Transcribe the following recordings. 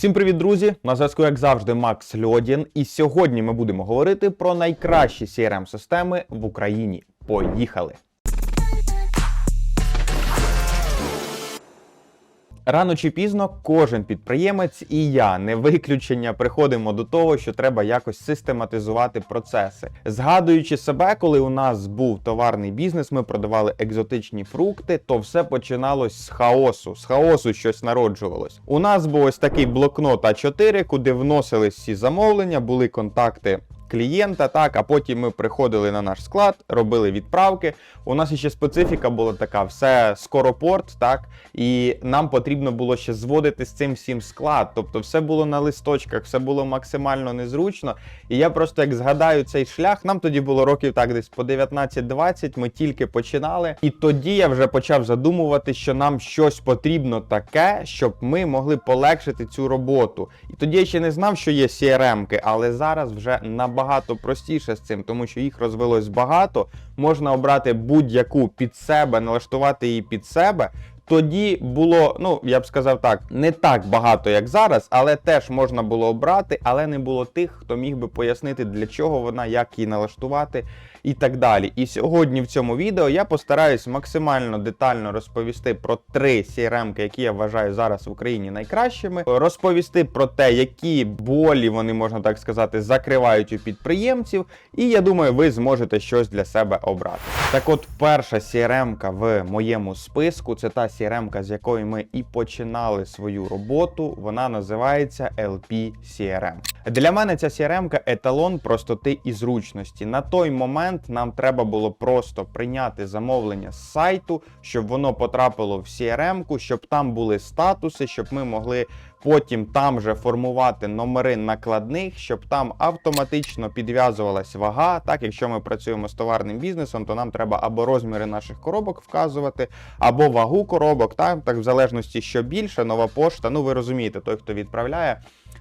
Всім привіт, друзі! На зв'язку, як завжди, Макс Льодін. І сьогодні ми будемо говорити про найкращі crm системи в Україні. Поїхали! Рано чи пізно кожен підприємець і я не виключення приходимо до того, що треба якось систематизувати процеси. Згадуючи себе, коли у нас був товарний бізнес, ми продавали екзотичні фрукти, то все починалось з хаосу. З хаосу щось народжувалось. У нас був ось такий блокнот А4, куди вносились всі замовлення, були контакти. Клієнта, так, а потім ми приходили на наш склад, робили відправки. У нас ще специфіка була така: все скоропорт, так, і нам потрібно було ще зводити з цим всім склад. Тобто, все було на листочках, все було максимально незручно. І я просто як згадаю цей шлях, нам тоді було років так десь по 19-20, ми тільки починали. І тоді я вже почав задумувати, що нам щось потрібно таке, щоб ми могли полегшити цю роботу. І тоді я ще не знав, що є CRM-ки, але зараз вже набагато простіше з цим, тому що їх розвелось багато. Можна обрати будь-яку під себе, налаштувати її під себе. Тоді було, ну я б сказав так, не так багато, як зараз, але теж можна було обрати, але не було тих, хто міг би пояснити, для чого вона, як її налаштувати і так далі. І сьогодні в цьому відео я постараюсь максимально детально розповісти про три CRM, які я вважаю зараз в Україні найкращими. Розповісти про те, які болі вони, можна так сказати, закривають у підприємців. І я думаю, ви зможете щось для себе обрати. Так, от, перша CRM в моєму списку це та CRM, з якої ми і починали свою роботу. Вона називається LP CRM. Для мене ця CRM еталон простоти і зручності. На той момент нам треба було просто прийняти замовлення з сайту, щоб воно потрапило в CRM, щоб там були статуси, щоб ми могли потім там же формувати номери накладних, щоб там автоматично підв'язувалась вага. Так, якщо ми працюємо з товарним бізнесом, то нам треба або розміри наших коробок вказувати, або вагу коробок, так, так в залежності, що більше, нова пошта. Ну ви розумієте, той, хто відправляє,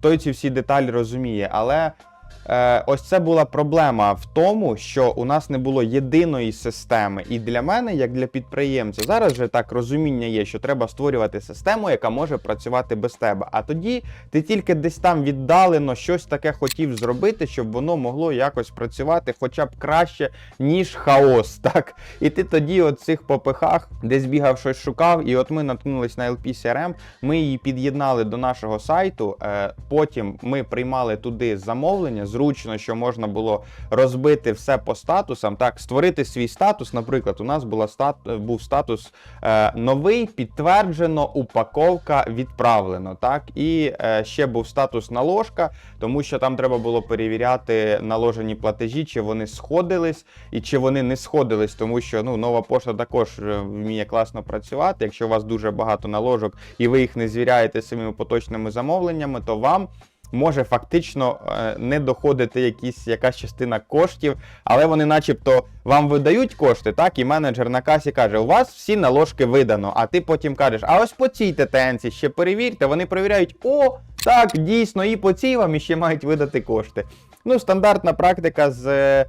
той ці всі деталі розуміє. Але ось це була проблема в тому, що у нас не було єдиної системи. І для мене, як для підприємця, зараз вже так розуміння є, що треба створювати систему, яка може працювати без тебе. А тоді ти тільки десь там віддалено щось таке хотів зробити, щоб воно могло якось працювати, хоча б краще, ніж хаос. Так? І ти тоді, от цих попихах, десь бігав щось шукав, і от ми наткнулись на LP-CRM, ми її під'єднали до нашого сайту. Е, потім ми приймали туди замовлення. Зручно, що можна було розбити все по статусам. Так, створити свій статус. Наприклад, у нас була стат... був статус е, новий, підтверджено, упаковка відправлено. Так, і е, ще був статус наложка, тому що там треба було перевіряти наложені платежі, чи вони сходились і чи вони не сходились, тому що ну нова пошта також е, вміє класно працювати. Якщо у вас дуже багато наложок і ви їх не звіряєте своїми поточними замовленнями, то вам може фактично е, не доходити якісь, якась частина коштів, але вони, начебто, вам видають кошти, так, і менеджер на касі каже: у вас всі наложки видано. А ти потім кажеш, а ось по цій ТТНці ще перевірте, вони перевіряють, о, так, дійсно, і по цій вам іще мають видати кошти. Ну, стандартна практика з е,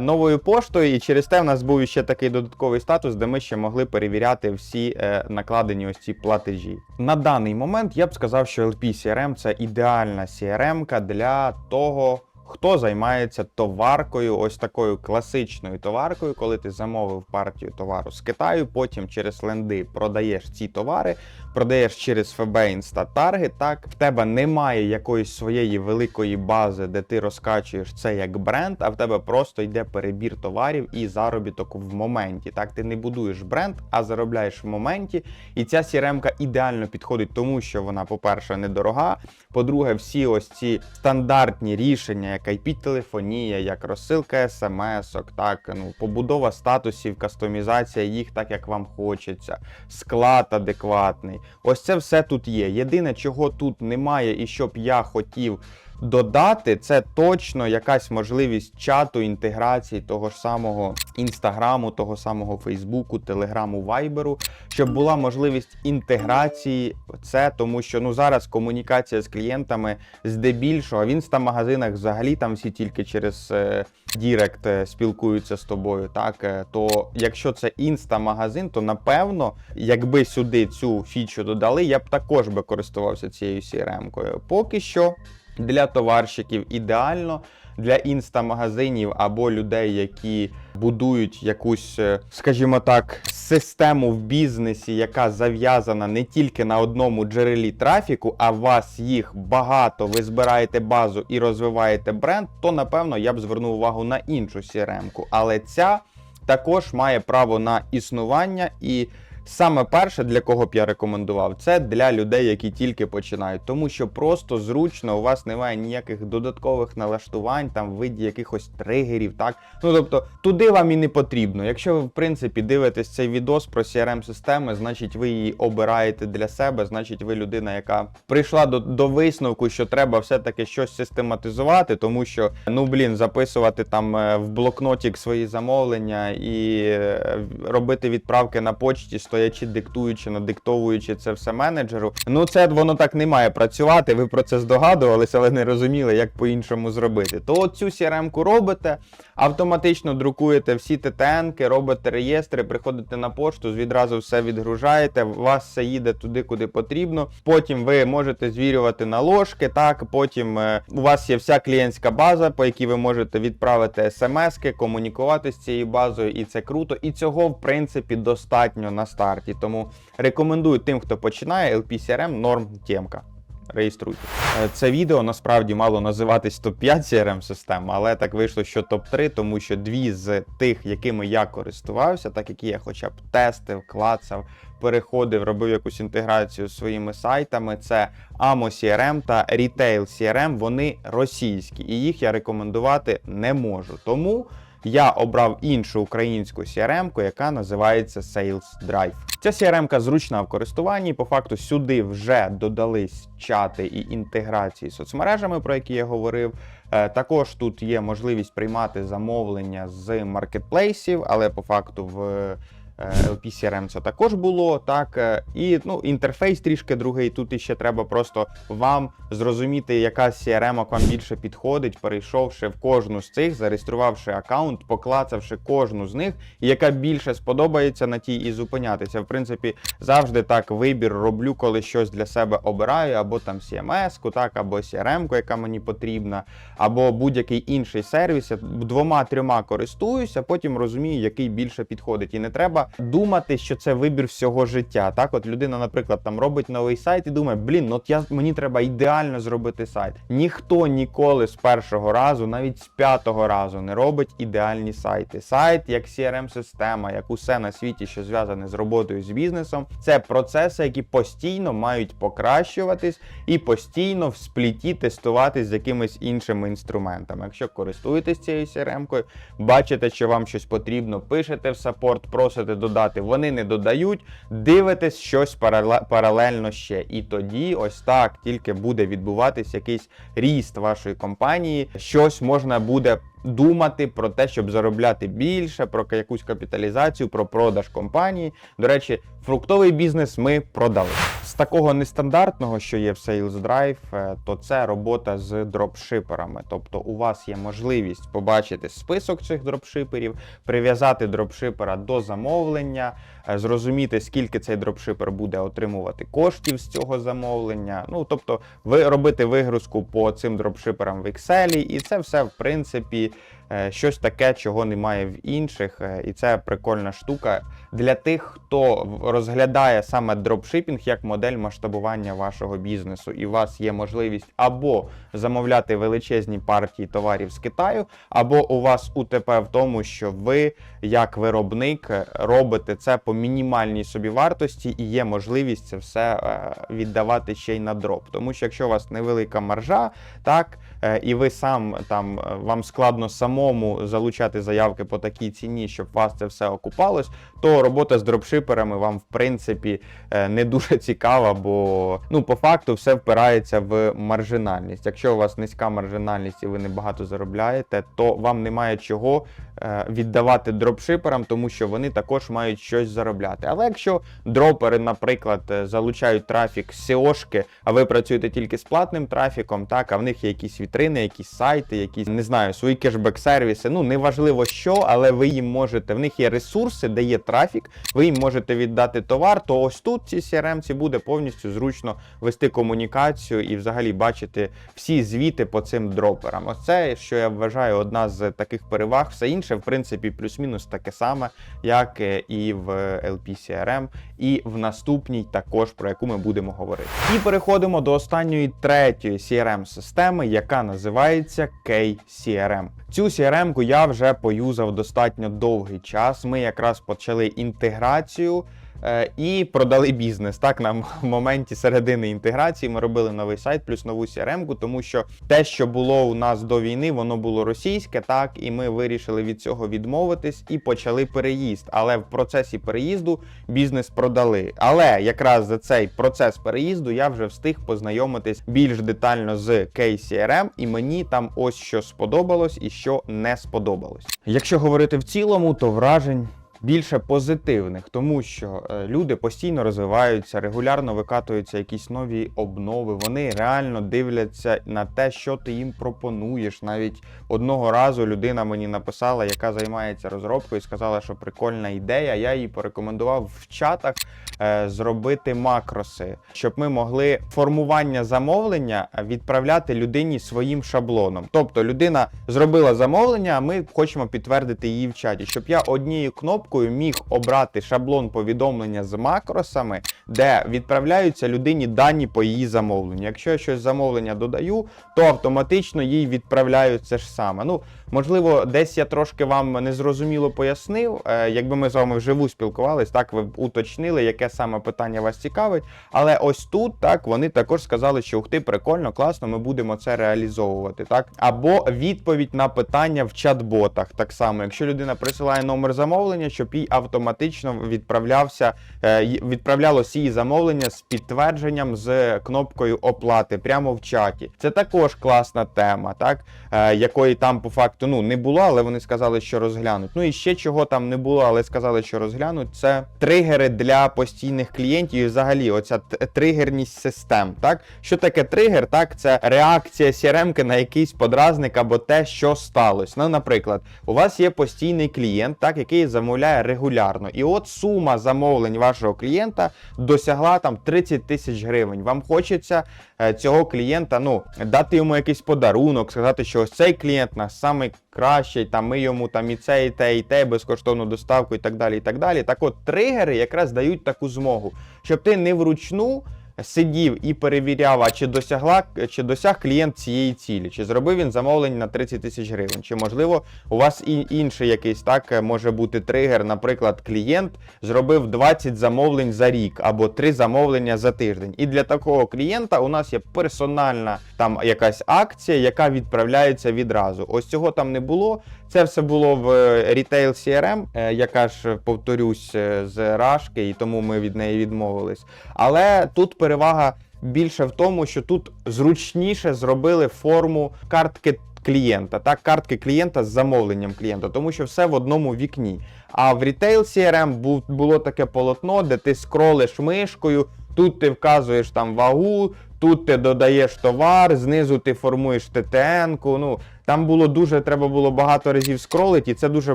новою поштою, і через те в нас був ще такий додатковий статус, де ми ще могли перевіряти всі е, накладені ось ці платежі. На даний момент я б сказав, що LP CRM це ідеальна CRM для того. Хто займається товаркою, ось такою класичною товаркою, коли ти замовив партію товару з Китаю, потім через ленди продаєш ці товари, продаєш через ФБ Інстатарги, так в тебе немає якоїсь своєї великої бази, де ти розкачуєш це як бренд, а в тебе просто йде перебір товарів і заробіток в моменті. Так, ти не будуєш бренд, а заробляєш в моменті. І ця CRM ідеально підходить, тому що вона, по-перше, недорога. По-друге, всі ось ці стандартні рішення, як IP-телефонія, як розсилка смс-ок, так, ну, побудова статусів, кастомізація їх так, як вам хочеться, склад адекватний. Ось це все тут є. Єдине, чого тут немає, і що б я хотів додати, це точно якась можливість чату, інтеграції того ж самого інстаграму, того самого Фейсбуку, Телеграму, Вайберу, щоб була можливість інтеграції. Це тому, що ну зараз комунікація з клієнтами здебільшого в інстамагазинах взагалі там всі тільки через е, Дірект е, спілкуються з тобою. Так е, то якщо це інстамагазин, то напевно, якби сюди цю фічу додали, я б також би користувався цією CRM-кою. Поки що для товарщиків ідеально. Для інстамагазинів або людей, які будують якусь, е, скажімо так, систему в бізнесі, яка зав'язана не тільки на одному джерелі трафіку, а вас їх багато, ви збираєте базу і розвиваєте бренд, то напевно я б звернув увагу на іншу CRM-ку. Але ця також має право на існування і. Саме перше, для кого б я рекомендував, це для людей, які тільки починають, тому що просто зручно, у вас немає ніяких додаткових налаштувань, там в виді якихось тригерів, так ну тобто туди вам і не потрібно. Якщо ви в принципі дивитесь цей відос про crm системи значить ви її обираєте для себе, значить ви людина, яка прийшла до, до висновку, що треба все-таки щось систематизувати, тому що ну блін, записувати там е, в блокнотик свої замовлення і е, робити відправки на почті стоячи, диктуючи, надиктовуючи це все менеджеру. Ну це воно так не має працювати. Ви про це здогадувалися, але не розуміли, як по-іншому зробити. То цю CRM-ку робите, автоматично друкуєте всі ТТНки, робите реєстри, приходите на пошту, відразу все відгружаєте. У вас все їде туди, куди потрібно. Потім ви можете звірювати наложки. Так, потім е, у вас є вся клієнтська база, по якій ви можете відправити смски, комунікувати з цією базою, і це круто. І цього в принципі достатньо на старті. Тому рекомендую тим, хто починає LP-CRM, норм темка. Реєструйте. Е, Це відео насправді мало називатись топ-5 crm систем, але так вийшло, що топ-3, тому що дві з тих, якими я користувався, так які я хоча б тестив, клацав, переходив, робив якусь інтеграцію з своїми сайтами. Це Amo CRM та Retail CRM, вони російські, і їх я рекомендувати не можу. Тому я обрав іншу українську CRM, яка називається Sales Drive. Ця CRM зручна в користуванні. По факту сюди вже додались чати і інтеграції з соцмережами, про які я говорив. Е, Також тут є можливість приймати замовлення з маркетплейсів, але по факту в е, LP CRM це також було так. е, І ну, інтерфейс трішки другий. Тут іще треба просто вам зрозуміти, яка CRM вам більше підходить, перейшовши в кожну з цих, зареєструвавши аккаунт, поклацавши кожну з них, яка більше сподобається на тій і зупинятися. В принципі, завжди так вибір роблю, коли щось для себе обираю, або там CMS-ку, так, або CRM-ку, яка мені потрібна, або будь-який інший сервіс. Я двома-трьома користуюся, потім розумію, який більше підходить. І не треба думати, що це вибір всього життя. Так, от людина, наприклад, там робить новий сайт і думає, блін, ну от я мені треба ідеально зробити сайт. Ніхто ніколи з першого разу, навіть з п'ятого разу, не робить ідеальні сайти. Сайт як CRM-система, як усе на світі, що зв'язане з роботою з бізнесом, це процеси, які постійно мають покращуватись і постійно в спліті тестуватись з якимись іншими інструментами. Якщо користуєтесь цією CRM-кою, бачите, що вам щось потрібно, пишете в саппорт, просите додати, вони не додають, дивитесь щось парале- паралельно ще. І тоді ось так тільки буде відбуватись якийсь ріст вашої компанії, щось можна буде. Думати про те, щоб заробляти більше, про якусь капіталізацію, про продаж компанії. До речі, фруктовий бізнес ми продали. З такого нестандартного, що є в Sales Drive, е, то це робота з дропшиперами. Тобто у вас є можливість побачити список цих дропшиперів, прив'язати дропшипера до замовлення, зрозуміти, скільки цей дропшипер буде отримувати коштів з цього замовлення. Ну тобто, ви робити вигрузку по цим дропшиперам в Excel, і це все в принципі. Е, Щось таке, чого немає в інших, е, і це прикольна штука для тих, хто розглядає саме дропшипінг як модель масштабування вашого бізнесу, і у вас є можливість або замовляти величезні партії товарів з Китаю, або у вас УТП в тому, що ви, як виробник, робите це по мінімальній собі вартості, і є можливість це все е, віддавати ще й на дроп. Тому що якщо у вас невелика маржа, так і ви сам там е, вам складно самому залучати заявки по такій ціні, щоб вас це все окупалось, то робота з дропшиперами вам в принципі е, не дуже цікава, бо ну по факту все впирається в маржинальність. Якщо у вас низька маржинальність і ви небагато заробляєте, то вам немає чого е, віддавати дропшиперам, тому що вони також мають щось заробляти. Але якщо дропери, наприклад, е, залучають трафік з SEO-шки, а ви працюєте тільки з платним трафіком, так а в них є якісь вітрини, якісь сайти, якісь не знаю, свої кешбек-сервіси. Ну неважливо що, але ви їм можете. В них є ресурси, де є трафік, ви їм можете віддати товар. То ось тут ці CRM-ці буде повністю зручно вести комунікацію і взагалі бачити всі звіти по цим дроперам. Ось це, що я вважаю, одна з таких переваг. Все інше, в принципі, плюс-мінус таке саме, як е, і в LP CRM, і в наступній також, про яку ми будемо говорити. І переходимо до останньої третьої crm системи яка називається KCRM. Цю CRM-ку я вже поюзав достатньо довгий час. Ми якраз почали інтеграцію. Е, І продали бізнес. Так, на м- моменті середини інтеграції ми робили новий сайт плюс нову CRM-ку, тому що те, що було у нас до війни, воно було російське, так, і ми вирішили від цього відмовитись і почали переїзд. Але в процесі переїзду бізнес продали. Але якраз за цей процес переїзду я вже встиг познайомитись більш детально з KCRM, і мені там ось що сподобалось і що не сподобалось. Якщо говорити в цілому, то вражень. Більше позитивних, тому що е, люди постійно розвиваються, регулярно викатуються якісь нові обнови. Вони реально дивляться на те, що ти їм пропонуєш. Навіть одного разу людина мені написала, яка займається розробкою, і сказала, що прикольна ідея. Я їй порекомендував в чатах е, зробити макроси, щоб ми могли формування замовлення відправляти людині своїм шаблоном. Тобто людина зробила замовлення, а ми хочемо підтвердити її в чаті, щоб я однією кнопкою міг обрати шаблон повідомлення з макросами, де відправляються людині дані по її замовленню. Якщо я щось замовлення додаю, то автоматично їй відправляють це ж саме. Ну, можливо, десь я трошки вам незрозуміло пояснив. Е, якби ми з вами вживу спілкувались, так ви б уточнили, яке саме питання вас цікавить. Але ось тут так вони також сказали, що ух ти, прикольно, класно, ми будемо це реалізовувати. Так або відповідь на питання в чат-ботах. Так само, якщо людина присилає номер замовлення, щоб їй автоматично відправлявся, е, відправлялось її замовлення з підтвердженням з кнопкою оплати прямо в чаті. Це також класна тема, так е, якої там по факту ну не було, але вони сказали, що розглянуть. Ну і ще чого там не було, але сказали, що розглянуть. Це тригери для постійних клієнтів. І взагалі, оця тригерність систем. Так, що таке тригер? Так, це реакція CRM на якийсь подразник або те, що сталося. Ну, наприклад, у вас є постійний клієнт, так, який замовляє регулярно. І от сума замовлень вашого клієнта досягла там 30 тисяч гривень. Вам хочеться е, цього клієнта ну, дати йому якийсь подарунок, сказати, що ось цей клієнт наш самий кращий, там ми йому там і це, і те, і те, безкоштовну доставку і так далі. і так далі. Так от тригери якраз дають таку змогу, щоб ти не вручну. Сидів і перевіряв, а чи досягла чи досяг клієнт цієї цілі, чи зробив він замовлення на 30 тисяч гривень, чи можливо у вас і інший якийсь так е, може бути тригер. Наприклад, клієнт зробив 20 замовлень за рік або 3 замовлення за тиждень. І для такого клієнта у нас є персональна там якась акція, яка відправляється відразу. Ось цього там не було. Це все було в е, Retail CRM, е, яка ж повторюсь е, з Рашки, і тому ми від неї відмовились. Але тут перевага більше в тому, що тут зручніше зробили форму картки клієнта, так, картки клієнта з замовленням клієнта, тому що все в одному вікні. А в Retail CRM було таке полотно, де ти скролиш мишкою, тут ти вказуєш там вагу, тут ти додаєш товар, знизу ти формуєш ТТН-ку. Ну, там було дуже, треба було багато разів скролити, і це дуже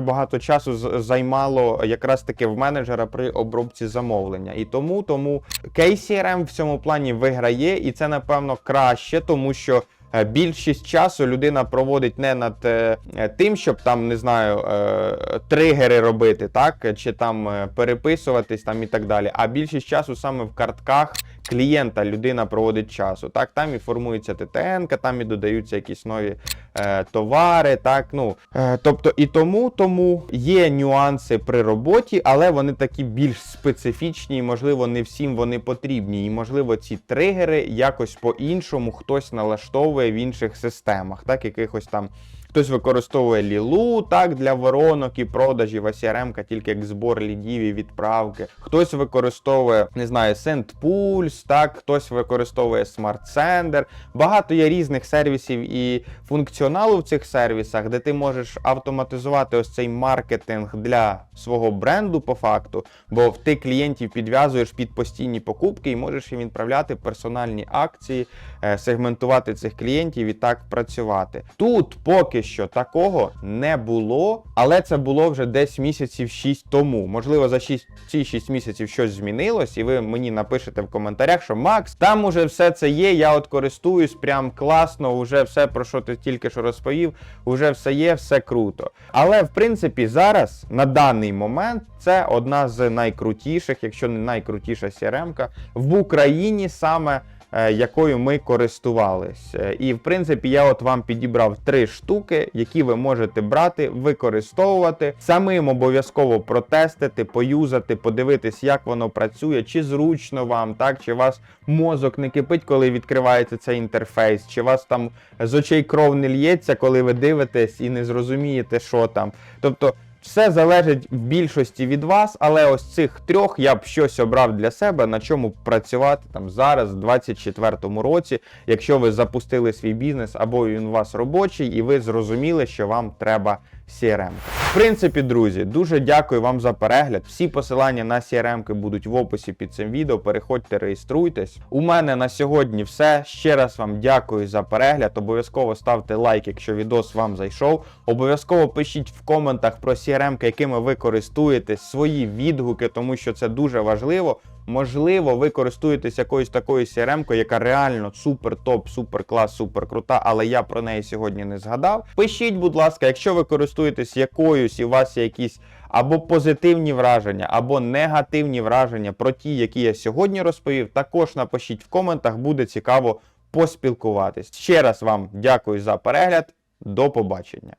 багато часу займало якраз таки в менеджера при обробці замовлення. І тому, тому KCRM в цьому плані виграє, і це напевно краще, тому що. Е, Більшість часу людина проводить не над е, е, тим, щоб там не знаю тригери робити, так чи там переписуватись там і так далі. А більшість часу саме в картках клієнта людина проводить часу. Так, там і формується ТТН, там і додаються якісь нові е, товари. Так, ну е, тобто і тому, тому є нюанси при роботі, але вони такі більш специфічні, і, можливо, не всім вони потрібні. І можливо, ці тригери якось по-іншому хтось налаштовує в інших системах, так, якихось там. Хтось використовує лілу так для воронок і продажів, а CRM тільки як збор лідів і відправки. Хтось використовує, не знаю, SendPulse, так, хтось використовує SmartSender. Багато є різних сервісів і функціоналу в цих сервісах, де ти можеш автоматизувати ось цей маркетинг для свого бренду по факту, бо ти клієнтів підв'язуєш під постійні покупки і можеш їм відправляти персональні акції, е, сегментувати цих клієнтів і так працювати. Тут поки що такого не було, але це було вже десь місяців 6 тому. Можливо, за 6, ці 6 місяців щось змінилось, і ви мені напишете в коментарях, що Макс, там уже все це є. Я от користуюсь прям класно, уже все про що ти тільки що розповів, уже все є, все круто. Але в принципі зараз на даний момент це одна з найкрутіших, якщо не найкрутіша CRM-ка в Україні саме якою ми користувались. Е, І в принципі, я от вам підібрав три штуки, які ви можете брати, використовувати, самим обов'язково протестити, поюзати, подивитись, як воно працює, чи зручно вам, так, чи вас мозок не кипить, коли відкривається цей інтерфейс, чи вас там з очей кров не лється, коли ви дивитесь і не зрозумієте, що там. Тобто. Все залежить в більшості від вас, але ось цих трьох я б щось обрав для себе, на чому працювати там зараз, в 24-му році, якщо ви запустили свій бізнес або він у вас робочий, і ви зрозуміли, що вам треба CRM. В принципі, друзі, дуже дякую вам за перегляд. Всі посилання на CRM будуть в описі під цим відео. Переходьте, реєструйтесь. У мене на сьогодні все. Ще раз вам дякую за перегляд. Обов'язково ставте лайк, якщо відос вам зайшов. Обов'язково пишіть в коментах про CRM, якими ви користуєтесь, свої відгуки, тому що це дуже важливо. Можливо, ви користуєтесь якоюсь такою CRM, яка реально супер топ, супер клас, супер крута, але я про неї сьогодні не згадав. Пишіть, будь ласка, якщо ви користуєтесь якоюсь і у вас є якісь або позитивні враження, або негативні враження про ті, які я сьогодні розповів, також напишіть в коментах, буде цікаво поспілкуватись. Ще раз вам дякую за перегляд. До побачення.